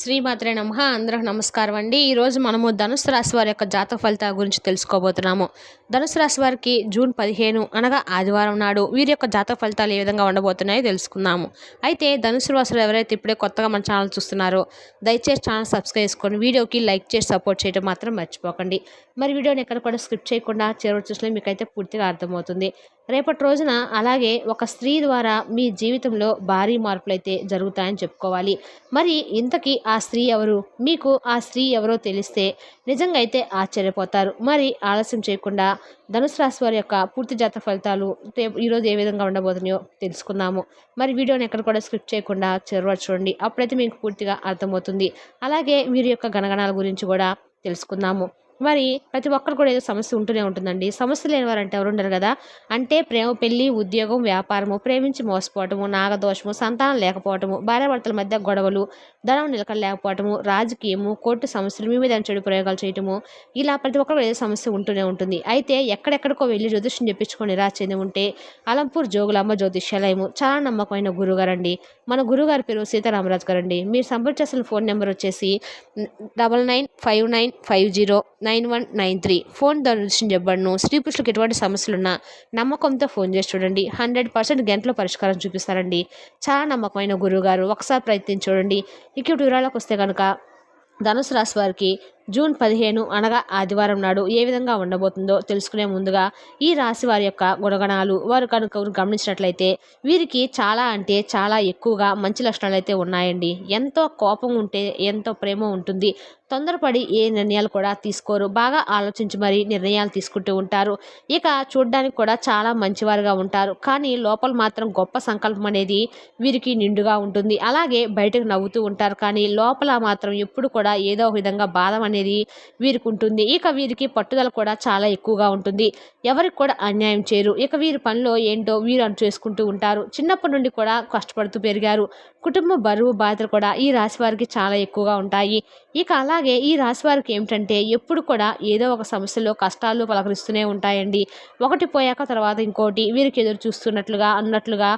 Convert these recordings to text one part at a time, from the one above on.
శ్రీమాత్రే నమ. అందరూ నమస్కారం అండి. ఈరోజు మనము ధనుసు రాశి వారి యొక్క జాతక ఫలితాల గురించి తెలుసుకోబోతున్నాము. ధనుసు రాశి వారికి జూన్ పదిహేను అనగా ఆదివారం నాడు వీరి యొక్క జాతక ఫలితాలు ఏ విధంగా ఉండబోతున్నాయో తెలుసుకుందాము. అయితే ధనుసు రాశులు ఎవరైతే ఇప్పుడే కొత్తగా మన ఛానల్ చూస్తున్నారో దయచేసి ఛానల్ సబ్స్క్రైబ్ చేసుకొని వీడియోకి లైక్ చేసి సపోర్ట్ చేయడం మాత్రం మర్చిపోకండి. మరి వీడియోని ఎక్కడ కూడా స్కిప్ చేయకుండా చివరి చూసిన మీకైతే పూర్తిగా అర్థమవుతుంది. రేపటి రోజున అలాగే ఒక స్త్రీ ద్వారా మీ జీవితంలో భారీ మార్పులు అయితే జరుగుతాయని చెప్పుకోవాలి. మరి ఇంతకీ ఆ స్త్రీ ఎవరు? మీకు ఆ స్త్రీ ఎవరో తెలిస్తే నిజంగా అయితే ఆశ్చర్యపోతారు. మరి ఆలస్యం చేయకుండా ధనుసు రాశి వారి యొక్క పూర్తి జాత ఫలితాలు రేపు ఈరోజు ఏ విధంగా ఉండబోతున్నాయో తెలుసుకుందాము. మరి వీడియోని ఎక్కడ కూడా స్క్రిప్ట్ చేయకుండా చివరి చూడండి. అప్పుడైతే మీకు పూర్తిగా అర్థమవుతుంది. అలాగే వీరి యొక్క గణగణాల గురించి కూడా తెలుసుకుందాము. మరి ప్రతి ఒక్కరు కూడా ఏదో సమస్య ఉంటూనే ఉంటుందండి. సమస్య లేని వారంటే ఎవరు ఉండరు కదా? అంటే ప్రేమ పెళ్ళి ఉద్యోగం వ్యాపారము ప్రేమించి మోసపోవటము నాగదోషము సంతానం లేకపోవటము భార్యాభర్తల మధ్య గొడవలు ధనం నిలకడ లేకపోవటము రాజకీయము కోర్టు సమస్యలు మీ మీద చెడు ప్రయోగాలు చేయటము ఇలా ప్రతి ఒక్కరు ఏదో సమస్య ఉంటూనే ఉంటుంది. అయితే ఎక్కడెక్కడికో వెళ్ళి జ్యోతిష్యం చెప్పించుకొని నిరాశ చెంది ఉంటే అలంపూర్ జోగులాంబ జ్యోతిష్యాలయము చాలా నమ్మకమైన గురుగారండి. మన గురుగారి పేరు సీతారామరాజు గారండి. మీరు సంప్రదించాల్సిన ఫోన్ నెంబర్ వచ్చేసి double nine five nine five zero nine nine one nine three. Phone దర్శనం చెప్పబడును స్త్రీ పురుషులకు ఎటువంటి సమస్యలున్నా నమ్మకంతో ఫోన్ చేసి చూడండి. హండ్రెడ్ పర్సెంట్ గంటలో పరిష్కారం చూపిస్తారండి. చాలా నమ్మకమైన గురువు గారు ఒకసారి ప్రయత్నించి చూడండి. ఇక వివరాలకు వస్తే కనుక ధనుసు రాశి వారికి జూన్ పదిహేను అనగా ఆదివారం నాడు ఏ విధంగా ఉండబోతుందో తెలుసుకునే ముందుగా ఈ రాశి వారి యొక్క గుణగణాలు వారు కనుక గమనించినట్లయితే వీరికి చాలా అంటే చాలా ఎక్కువగా మంచి లక్షణాలు అయితే ఉన్నాయండి. ఎంతో కోపం ఉంటే ఎంతో ప్రేమ ఉంటుంది. తొందరపడి ఏ నిర్ణయాలు కూడా తీసుకోరు. బాగా ఆలోచించి మరీ నిర్ణయాలు తీసుకుంటూ ఉంటారు. ఇక చూడడానికి కూడా చాలా మంచివారుగా ఉంటారు. కానీ లోపల మాత్రం గొప్ప సంకల్పం అనేది వీరికి నిండుగా ఉంటుంది. అలాగే బయటకు నవ్వుతూ ఉంటారు. కానీ లోపల మాత్రం ఎప్పుడు కూడా ఏదో ఒక విధంగా బాధ అనేది వీరికి ఉంటుంది ఇక వీరికి పట్టుదల కూడా చాలా ఎక్కువగా ఉంటుంది. ఎవరికి కూడా అన్యాయం చేయరు. ఇక వీరి పనిలో ఏంటో వీరు అని చేసుకుంటూ ఉంటారు. చిన్నప్పటి నుండి కూడా కష్టపడుతూ పెరిగారు. కుటుంబ బరువు బాధలు కూడా ఈ రాశి వారికి చాలా ఎక్కువగా ఉంటాయి. ఇక అలాగే ఈ రాశి వారికి ఏమిటంటే ఎప్పుడు కూడా ఏదో ఒక సమస్యలో కష్టాలు పలకరిస్తూనే ఉంటాయండి. ఒకటి పోయాక తర్వాత ఇంకోటి వీరికి ఎదురు చూస్తున్నట్లుగా అన్నట్లుగా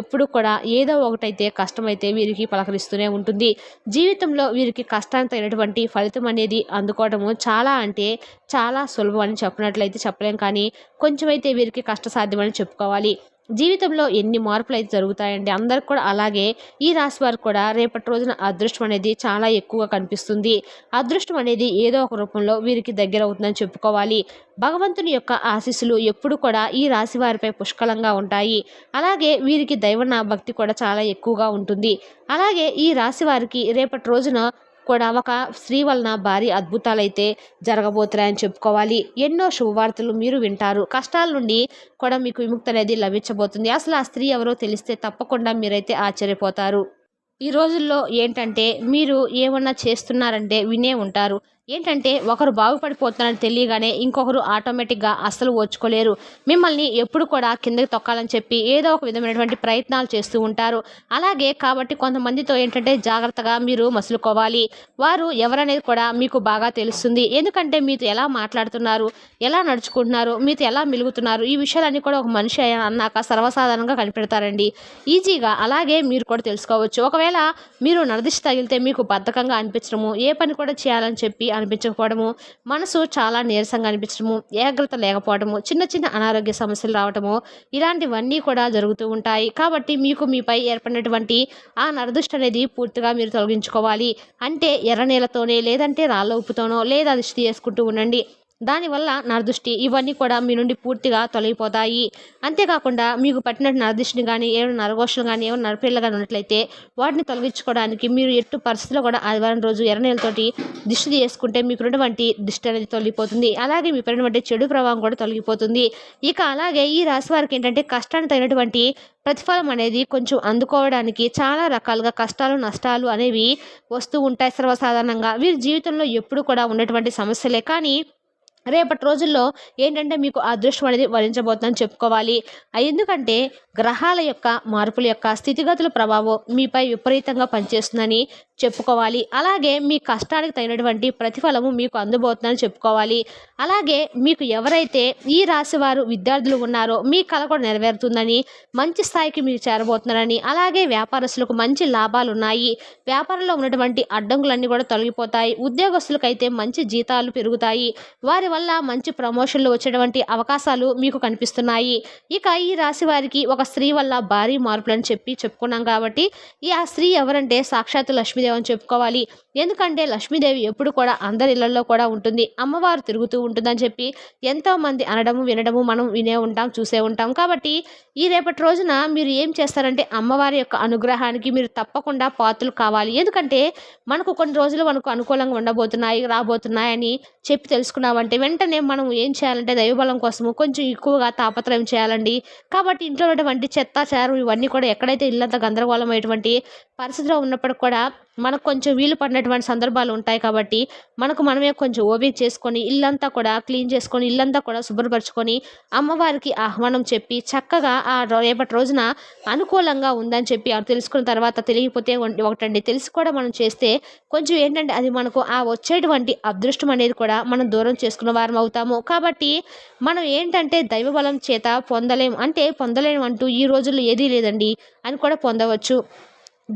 ఎప్పుడు కూడా ఏదో ఒకటైతే కష్టమైతే వీరికి పలకరిస్తూనే ఉంటుంది. జీవితంలో వీరికి కష్టానికి తగినటువంటి ఫలితం అనేది అందుకోవడము చాలా అంటే చాలా సులభం అని చెప్పినట్లయితే చెప్పలేం కానీ కొంచెమైతే వీరికి కష్టసాధ్యమని చెప్పుకోవాలి. జీవితంలో ఎన్ని మార్పులు అయితే జరుగుతాయండి అందరికి కూడా అలాగే ఈ రాశి వారికి కూడా రేపటి రోజున అదృష్టం అనేది చాలా ఎక్కువగా కనిపిస్తుంది. అదృష్టం అనేది ఏదో ఒక రూపంలో వీరికి దగ్గర అవుతుందని చెప్పుకోవాలి. భగవంతుని యొక్క ఆశీస్సులు ఎప్పుడు కూడా ఈ రాశి వారిపై పుష్కలంగా ఉంటాయి. అలాగే వీరికి దైవన భక్తి కూడా చాలా ఎక్కువగా ఉంటుంది. అలాగే ఈ రాశి వారికి రేపటి రోజున కూడా ఒక స్త్రీ వలన భారీ అద్భుతాలైతే జరగబోతున్నాయని చెప్పుకోవాలి. ఎన్నో శుభవార్తలు మీరు వింటారు. కష్టాల నుండి కూడా మీకు విముక్తి అనేది లభించబోతుంది. అసలు ఆ స్త్రీ ఎవరో తెలిస్తే తప్పకుండా మీరైతే ఆశ్చర్యపోతారు. ఈ రోజుల్లో ఏంటంటే మీరు ఏమన్నా చేస్తున్నారంటే వినే ఉంటారు. ఏంటంటే ఒకరు బాగుపడిపోతున్నారని తెలియగానే ఇంకొకరు ఆటోమేటిక్గా అస్సలు ఓచుకోలేరు. మిమ్మల్ని ఎప్పుడు కూడా కిందకి తొక్కాలని చెప్పి ఏదో ఒక విధమైనటువంటి ప్రయత్నాలు చేస్తూ ఉంటారు. అలాగే కాబట్టి కొంతమందితో ఏంటంటే జాగ్రత్తగా మీరు మసులుకోవాలి. వారు ఎవరనేది కూడా మీకు బాగా తెలుస్తుంది. ఎందుకంటే మీతో ఎలా మాట్లాడుతున్నారు ఎలా నడుచుకుంటున్నారు మీతో ఎలా మిలుగుతున్నారు ఈ విషయాలన్నీ కూడా ఒక మనిషి అన్నాక సర్వసాధారణంగా కనిపెడతారండి. ఈజీగా అలాగే మీరు కూడా తెలుసుకోవచ్చు. ఒకవేళ మీరు నరదిష్టి తగిలితే మీకు బద్ధకంగా అనిపించడము ఏ పని కూడా చేయాలని చెప్పి అనిపించకపోవడము మనసు చాలా నీరసంగా అనిపించడము ఏకాగ్రత లేకపోవడము చిన్న చిన్న అనారోగ్య సమస్యలు రావడము ఇలాంటివన్నీ కూడా జరుగుతూ ఉంటాయి. కాబట్టి మీకు మీపై ఏర్పడినటువంటి ఆ నరదృష్టి అనేది పూర్తిగా మీరు తొలగించుకోవాలి. అంటే ఎర్ర నీళ్ళతోనే లేదంటే రాళ్ళ ఉప్పుతోనో లేదా దిష్టి చేసుకుంటూ ఉండండి. దానివల్ల నరదృష్టి ఇవన్నీ కూడా మీ నుండి పూర్తిగా తొలగిపోతాయి. అంతేకాకుండా మీకు పట్టినట్టు నరదృష్టిని కానీ ఏమైనా నరగోషలు కానీ ఏమైనా నరపిల్లలు కానీ ఉన్నట్లయితే వాటిని తొలగించుకోవడానికి మీరు ఎట్టు పరిస్థితిలో కూడా ఆదివారం రోజు ఎర్రనీళ్ళతోటి దిష్టి చేసుకుంటే మీకు ఉన్నటువంటి దిష్టి అనేది తొలగిపోతుంది. అలాగే మీ పడినటువంటి చెడు ప్రభావం కూడా తొలగిపోతుంది. ఇక అలాగే ఈ రాశి వారికి ఏంటంటే కష్టాన్ని తగినటువంటి ప్రతిఫలం అనేది కొంచెం అందుకోవడానికి చాలా రకాలుగా కష్టాలు నష్టాలు అనేవి వస్తూ ఉంటాయి సర్వసాధారణంగా. వీరి జీవితంలో ఎప్పుడు కూడా ఉన్నటువంటి సమస్యలే. కానీ రేపటి రోజుల్లో ఏంటంటే మీకు అదృష్టం అనేది వరించబోతుందని చెప్పుకోవాలి. ఎందుకంటే గ్రహాల యొక్క మార్పుల యొక్క స్థితిగతుల ప్రభావం మీపై విపరీతంగా పనిచేస్తుందని చెప్పుకోవాలి. అలాగే మీ కష్టానికి తగినటువంటి ప్రతిఫలము మీకు అందుబోతుందని చెప్పుకోవాలి. అలాగే మీకు ఎవరైతే ఈ రాశి వారు విద్యార్థులు ఉన్నారో మీ కళ కూడా నెరవేరుతుందని మంచి స్థాయికి మీరు చేరబోతున్నారని అలాగే వ్యాపారస్తులకు మంచి లాభాలు ఉన్నాయి. వ్యాపారంలో ఉన్నటువంటి అడ్డంకులన్నీ కూడా తొలగిపోతాయి. ఉద్యోగస్తులకైతే మంచి జీతాలు పెరుగుతాయి. వారి వల్ల మంచి ప్రమోషన్లు వచ్చేటువంటి అవకాశాలు మీకు కనిపిస్తున్నాయి. ఇక ఈ రాశి వారికి ఒక స్త్రీ వల్ల భారీ మార్పులు అని చెప్పి చెప్పుకున్నాం కాబట్టి ఈ ఆ స్త్రీ ఎవరంటే సాక్షాత్తు లక్ష్మీదేవి అని చెప్పుకోవాలి. ఎందుకంటే లక్ష్మీదేవి ఎప్పుడు కూడా అందరి ఇళ్ళలో కూడా ఉంటుంది. అమ్మవారు తిరుగుతూ ఉంటుందని చెప్పి ఎంతోమంది అనడము వినడము మనం వినే ఉంటాం చూసే ఉంటాం. కాబట్టి ఈ రేపటి రోజున మీరు ఏం చేస్తారంటే అమ్మవారి యొక్క అనుగ్రహానికి మీరు తప్పకుండా పాత్రలు కావాలి. ఎందుకంటే మనకు కొన్ని రోజులు మనకు అనుకూలంగా ఉండబోతున్నాయి రాబోతున్నాయని చెప్పి తెలుసుకున్నామంటే వెంటనే మనం ఏం చేయాలంటే దైవబలం కోసము కొంచెం ఎక్కువగా తాపత్రయం చేయాలండి. కాబట్టి ఇంట్లో ఉన్నటువంటి చెత్త చేరు ఇవన్నీ కూడా ఎక్కడైతే ఇల్లంతా గందరగోళమైనటువంటి పరిస్థితిలో ఉన్నప్పటికి కూడా మనకు కొంచెం వీలు పడినటువంటి సందర్భాలు ఉంటాయి కాబట్టి మనకు మనమే కొంచెం ఓపిక చేసుకొని ఇల్లంతా కూడా క్లీన్ చేసుకొని ఇల్లంతా కూడా శుభ్రపరచుకొని అమ్మవారికి ఆహ్వానం చెప్పి చక్కగా ఆ రేపటి రోజున అనుకూలంగా ఉందని చెప్పి అవి తెలుసుకున్న తర్వాత తెలియకపోతే ఒకటండి. తెలిసి కూడా మనం చేస్తే కొంచెం ఏంటంటే అది మనకు ఆ వచ్చేటువంటి అదృష్టం అనేది కూడా మనం దూరం చేసుకున్న వారం అవుతాము. కాబట్టి మనం ఏంటంటే దైవబలం చేత పొందలేం అంటే పొందలేము అంటూ ఈ రోజుల్లో ఏదీ లేదండి అని కూడా పొందవచ్చు.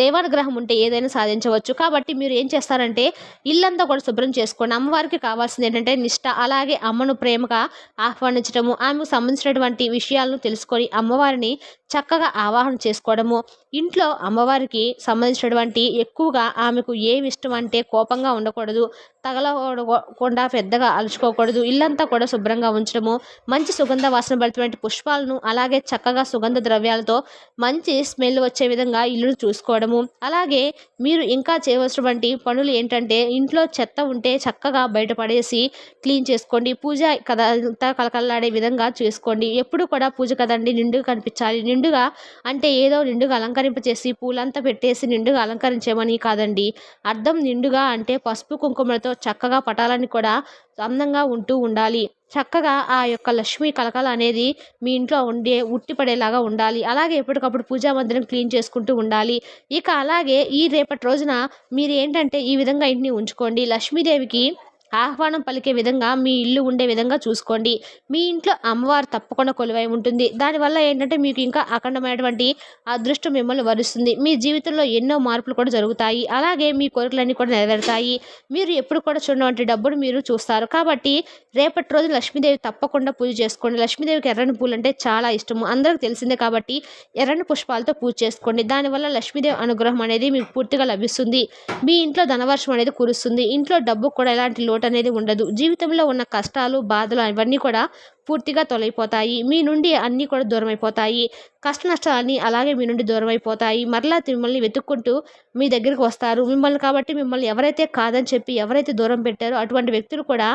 దేవానుగ్రహం ఉంటే ఏదైనా సాధించవచ్చు. కాబట్టి మీరు ఏం చేస్తారంటే ఇల్లంతా కూడా శుభ్రం చేసుకోండి. అమ్మవారికి కావాల్సింది ఏంటంటే నిష్ట అలాగే అమ్మను ప్రేమగా ఆహ్వానించడము ఆమెకు సంబంధించినటువంటి విషయాలను తెలుసుకొని అమ్మవారిని చక్కగా ఆవాహన చేసుకోవడము. ఇంట్లో అమ్మవారికి సంబంధించినటువంటి ఎక్కువగా ఆమెకు ఏమి ఇష్టం అంటే కోపంగా ఉండకూడదు తగలకుండా పెద్దగా అలుచుకోకూడదు ఇల్లంతా కూడా శుభ్రంగా ఉంచడము. మంచి సుగంధ వాసన పడుతున్నటువంటి పుష్పాలను అలాగే చక్కగా సుగంధ ద్రవ్యాలతో మంచి స్మెల్ వచ్చే విధంగా ఇల్లును చూసుకోవడం చేసుకోవడము అలాగే మీరు ఇంకా చేయవలసినటువంటి పనులు ఏంటంటే ఇంట్లో చెత్త ఉంటే చక్కగా బయటపడేసి క్లీన్ చేసుకోండి. పూజ కథ అంతా కలకల్లాడే విధంగా చేసుకోండి. ఎప్పుడు కూడా పూజ కదండి నిండుగా కనిపించాలి. నిండుగా అంటే ఏదో నిండుగా అలంకరింపచేసి పూలంతా పెట్టేసి నిండుగా అలంకరించేమని కాదండి. అర్థం నిండుగా అంటే పసుపు కుంకుమలతో చక్కగా పటాలని కూడా అందంగా ఉంటూ ఉండాలి. చక్కగా ఆ యొక్క లక్ష్మీ కలకల అనేది మీ ఇంట్లో ఉండే ఉట్టిపడేలాగా ఉండాలి. అలాగే ఎప్పటికప్పుడు పూజా మందిరం క్లీన్ చేసుకుంటూ ఉండాలి. ఇక అలాగే ఈ రేపటి రోజున మీరు ఏంటంటే ఈ విధంగా ఇంటిని ఉంచుకోండి. లక్ష్మీదేవికి ఆహ్వానం పలికే విధంగా మీ ఇల్లు ఉండే విధంగా చూసుకోండి. మీ ఇంట్లో అమ్మవారు తప్పకుండా కొలువై ఉంటుంది. దానివల్ల ఏంటంటే మీకు ఇంకా అఖండమైనటువంటి అదృష్టం మిమ్మల్ని వరుస్తుంది. మీ జీవితంలో ఎన్నో మార్పులు కూడా జరుగుతాయి. అలాగే మీ కోరికలన్నీ కూడా నెరవేరుతాయి. మీరు ఎప్పుడు కూడా చూడవంటి డబ్బును మీరు చూస్తారు. కాబట్టి రేపటి రోజు లక్ష్మీదేవి తప్పకుండా పూజ చేసుకోండి. లక్ష్మీదేవికి ఎర్రని పూలు అంటే చాలా ఇష్టము. అందరికి తెలిసిందే కాబట్టి ఎర్రని పుష్పాలతో పూజ చేసుకోండి. దానివల్ల లక్ష్మీదేవి అనుగ్రహం అనేది మీకు పూర్తిగా లభిస్తుంది. మీ ఇంట్లో ధనవర్షం అనేది కురుస్తుంది. ఇంట్లో డబ్బు కూడా ఎలాంటి లోటు అనేది ఉండదు. జీవితంలో ఉన్న కష్టాలు బాధలు అవన్నీ కూడా పూర్తిగా తొలగిపోతాయి. మీ నుండి అన్నీ కూడా దూరం అయిపోతాయి కష్ట నష్టాలన్నీ అలాగే మీ నుండి దూరం అయిపోతాయి మరలా మిమ్మల్ని వెతుక్కుంటూ మీ దగ్గరికి వస్తారు. మిమ్మల్ని కాబట్టి మిమ్మల్ని ఎవరైతే కాదని చెప్పి ఎవరైతే దూరం పెట్టారో అటువంటి వ్యక్తులు కూడా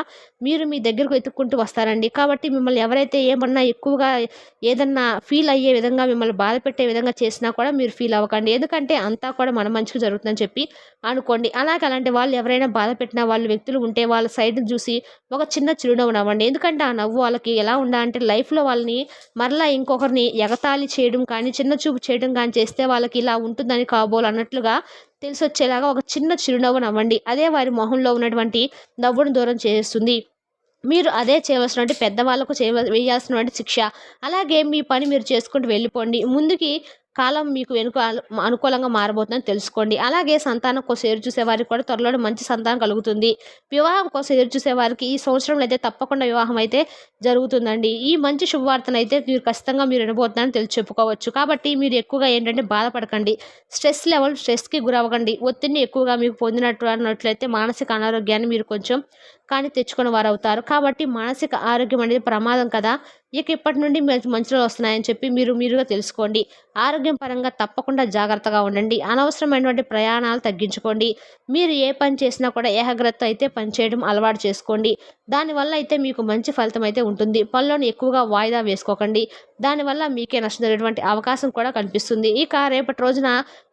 మీరు మీ దగ్గరకు వెతుక్కుంటూ వస్తారండి. కాబట్టి మిమ్మల్ని ఎవరైతే ఏమన్నా ఎక్కువగా ఏదన్నా ఫీల్ అయ్యే విధంగా మిమ్మల్ని బాధ పెట్టే విధంగా చేసినా కూడా మీరు ఫీల్ అవ్వకండి. ఎందుకంటే అంతా కూడా మన మంచిగా జరుగుతుందని చెప్పి అనుకోండి. అలాగే అలాంటి వాళ్ళు ఎవరైనా బాధ పెట్టిన వాళ్ళు వ్యక్తులు ఉంటే వాళ్ళ సైడ్ని చూసి ఒక చిన్న చిరునవ్వు నవ్వండి ఎందుకంటే ఆ నవ్వు వాళ్ళకి ఎలా ఉండాలంటే లైఫ్లో వాళ్ళని మరలా ఇంకొకరిని ఎగతాళి చేయడం కానీ చిన్న చూపు చేయడం కానీ చేస్తే వాళ్ళకి ఇలా ఉంటుందని కాబోలు అన్నట్లుగా తెలిసి వచ్చేలాగా ఒక చిన్న చిరునవ్వు నవ్వండి. అదే వారి మొహంలో ఉన్నటువంటి నవ్వును దూరం చేస్తుంది. మీరు అదే చేయవలసినటువంటి పెద్దవాళ్ళకు చేయ వేయాల్సినటువంటి శిక్ష. అలాగే మీ పని మీరు చేసుకుంటూ వెళ్ళిపోండి. ముందుకి కాలం మీకు వెనుక అనుకూలంగా మారబోతుందని తెలుసుకోండి. అలాగే సంతానం కోసం ఎదురు కూడా త్వరలో మంచి సంతానం కలుగుతుంది. వివాహం కోసం ఎదురు ఈ సంవత్సరంలో అయితే తప్పకుండా వివాహం అయితే జరుగుతుందండి. ఈ మంచి శుభవార్తను అయితే మీరు ఖచ్చితంగా మీరు వినబోతున్నారని తెలిసి చెప్పుకోవచ్చు. కాబట్టి మీరు ఎక్కువగా ఏంటంటే బాధపడకండి. స్ట్రెస్ లెవెల్ స్ట్రెస్కి గురవ్వకండి. ఒత్తిడిని ఎక్కువగా మీకు పొందినట్టు అన్నట్లయితే మానసిక అనారోగ్యాన్ని మీరు కొంచెం కానీ తెచ్చుకున్న వారు అవుతారు కాబట్టి మానసిక ఆరోగ్యం అనేది ప్రమాదం కదా. ఇక ఇప్పటి నుండి మంచి రోజులు వస్తున్నాయని చెప్పి మీరు మీరుగా తెలుసుకోండి. ఆరోగ్యం పరంగా తప్పకుండా జాగ్రత్తగా ఉండండి. అనవసరమైనటువంటి ప్రయాణాలు తగ్గించుకోండి. మీరు ఏ పని చేసినా కూడా ఏకాగ్రత అయితే పనిచేయడం అలవాటు చేసుకోండి. దానివల్ల అయితే మీకు మంచి ఫలితం అయితే ఉంటుంది. పనులను ఎక్కువగా వాయిదా వేసుకోకండి. దానివల్ల మీకే నష్టం జరిగేటువంటి అవకాశం కూడా కనిపిస్తుంది. ఇక రేపటి రోజున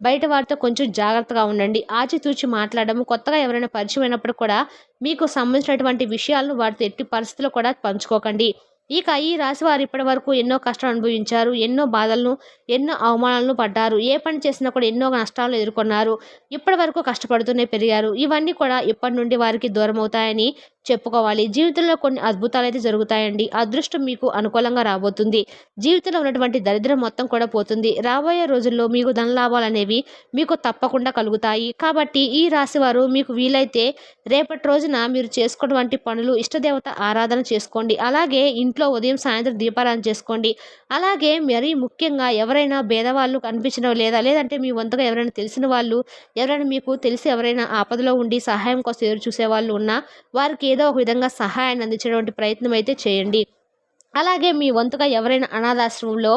బయట వారితో కొంచెం జాగ్రత్తగా ఉండండి. ఆచితూచి మాట్లాడడం కొత్తగా ఎవరైనా పరిచయం అయినప్పుడు కూడా మీకు సంబంధించినటువంటి విషయాలను వారితో ఎట్టి పరిస్థితుల్లో కూడా పంచుకోకండి. ఇక ఈ రాశి వారు ఇప్పటి వరకు ఎన్నో కష్టాలు అనుభవించారు ఎన్నో బాధలను ఎన్నో అవమానాలను పడ్డారు ఏ పని చేసినా కూడా ఎన్నో నష్టాలను ఎదుర్కొన్నారు ఇప్పటి వరకు కష్టపడుతూనే పెరిగారు. ఇవన్నీ కూడా ఇప్పటి నుండి వారికి దూరం అవుతాయని చెప్పుకోవాలి. జీవితంలో కొన్ని అద్భుతాలు అయితే జరుగుతాయండి. అదృష్టం మీకు అనుకూలంగా రాబోతుంది. జీవితంలో ఉన్నటువంటి దరిద్రం మొత్తం కూడా పోతుంది. రాబోయే రోజుల్లో మీకు ధన లాభాలు అనేవి మీకు తప్పకుండా కలుగుతాయి. కాబట్టి ఈ రాశి వారు మీకు వీలైతే రేపటి రోజున మీరు చేసుకున్నటువంటి పనులు ఇష్టదేవత ఆరాధన చేసుకోండి. అలాగే ఇంట్లో ఉదయం సాయంత్రం దీపారాధన చేసుకోండి. అలాగే మరీ ముఖ్యంగా ఎవరైనా భేదవాళ్ళు కనిపించడం లేదా లేదంటే మీ వంతుగా ఎవరైనా తెలిసిన వాళ్ళు ఎవరైనా మీకు తెలిసి ఎవరైనా ఆపదలో ఉండి సహాయం కోసం ఎదురు చూసే వాళ్ళు ఉన్నా వారికి ఏదో ఒక విధంగా సహాయాన్ని అందించేటువంటి ప్రయత్నం అయితే చేయండి. అలాగే మీ వంతుగా ఎవరైనా అనాథాశ్రమంలో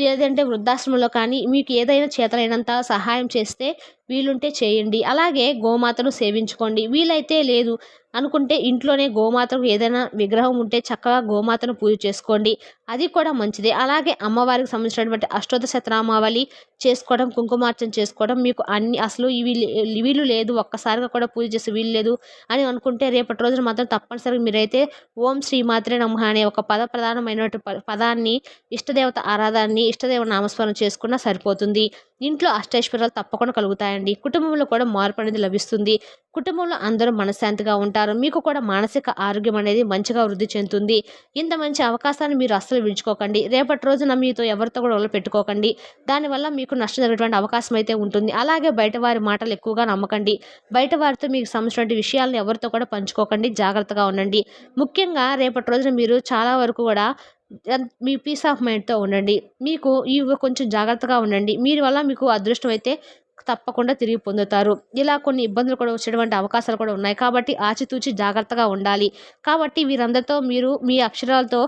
లేదంటే వృద్ధాశ్రమంలో కానీ మీకు ఏదైనా చేతలైనంత సహాయం చేస్తే వీలుంటే చేయండి. అలాగే గోమాతను సేవించుకోండి. వీలైతే లేదు అనుకుంటే ఇంట్లోనే గోమాతకు ఏదైనా విగ్రహం ఉంటే చక్కగా గోమాతను పూజ చేసుకోండి. అది కూడా మంచిదే. అలాగే అమ్మవారికి సంబంధించినటువంటి అష్టోత్తర శతనామావళి చేసుకోవడం కుంకుమార్చన చేసుకోవడం మీకు అన్ని అసలు ఇవి వీలు లేదు. ఒక్కసారిగా కూడా పూజ చేసి వీలు లేదు అని అనుకుంటే రేపటి రోజున మాత్రం తప్పనిసరిగా మీరైతే ఓం శ్రీమాత్రే నమ అనే ఒక పద ప్రధానమైనటువంటి పదాన్ని ఇష్టదేవత ఆరాధాన్ని ఇష్టదేవ నామస్మరణ చేసుకున్నా సరిపోతుంది. ఇంట్లో అష్టైశ్వర్యాలు తప్పకుండా కలుగుతాయండి. కుటుంబంలో కూడా మార్పు అనేది లభిస్తుంది. కుటుంబంలో అందరూ మనశ్శాంతిగా ఉంటారు. మీకు కూడా మానసిక ఆరోగ్యం అనేది మంచిగా వృద్ధి చెందుతుంది. ఇంత మంచి అవకాశాన్ని మీరు అస్సలు విడుచుకోకండి రేపటి రోజున మీతో ఎవరితో కూడా వల్ల పెట్టుకోకండి. దానివల్ల మీకు నష్టం జరిగేటువంటి అవకాశం అయితే ఉంటుంది. అలాగే బయట వారి మాటలు ఎక్కువగా నమ్మకండి. బయట వారితో మీకు సంబంధించిన విషయాలను ఎవరితో కూడా పంచుకోకండి. జాగ్రత్తగా ఉండండి. ముఖ్యంగా రేపటి రోజున మీరు చాలా వరకు కూడా మీ పీస్ ఆఫ్ మైండ్తో ఉండండి. మీకు ఇవి కొంచెం జాగ్రత్తగా ఉండండి. మీరు వల్ల మీకు అదృష్టం అయితే తప్పకుండా తిరిగి పొందుతారు. ఇలా కొన్ని ఇబ్బందులు కూడా వచ్చేటువంటి అవకాశాలు కూడా ఉన్నాయి. కాబట్టి ఆచితూచి జాగ్రత్తగా ఉండాలి. కాబట్టి వీరందరితో మీరు మీ అక్షరాలతో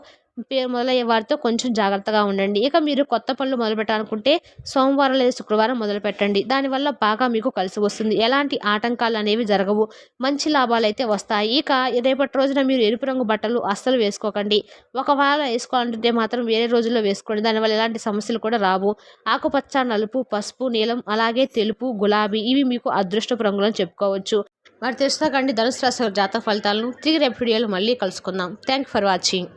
పేరు మొదలయ్యే వారితో కొంచెం జాగ్రత్తగా ఉండండి. ఇక మీరు కొత్త పనులు మొదలు పెట్టాలనుకుంటే సోమవారం లేదా శుక్రవారం మొదలు పెట్టండి దానివల్ల బాగా మీకు కలిసి వస్తుంది. ఎలాంటి ఆటంకాలు అనేవి జరగవు. మంచి లాభాలు అయితే వస్తాయి. ఇక రేపటి రోజున మీరు ఎరుపు రంగు బట్టలు అస్సలు వేసుకోకండి. ఒకవేళ వేసుకోవాలంటే మాత్రం వేరే రోజుల్లో వేసుకోండి. దానివల్ల ఎలాంటి సమస్యలు కూడా రావు. ఆకుపచ్చ నలుపు పసుపు నీలం అలాగే తెలుపు గులాబీ ఇవి మీకు అదృష్టపు రంగులను చెప్పుకోవచ్చు. మరి తెలుసుకోకండి. ధనుసు రాశి జాతక ఫలితాలను తిరిగి రేపు వీడియోలో మళ్ళీ కలుసుకుందాం. Thank for watching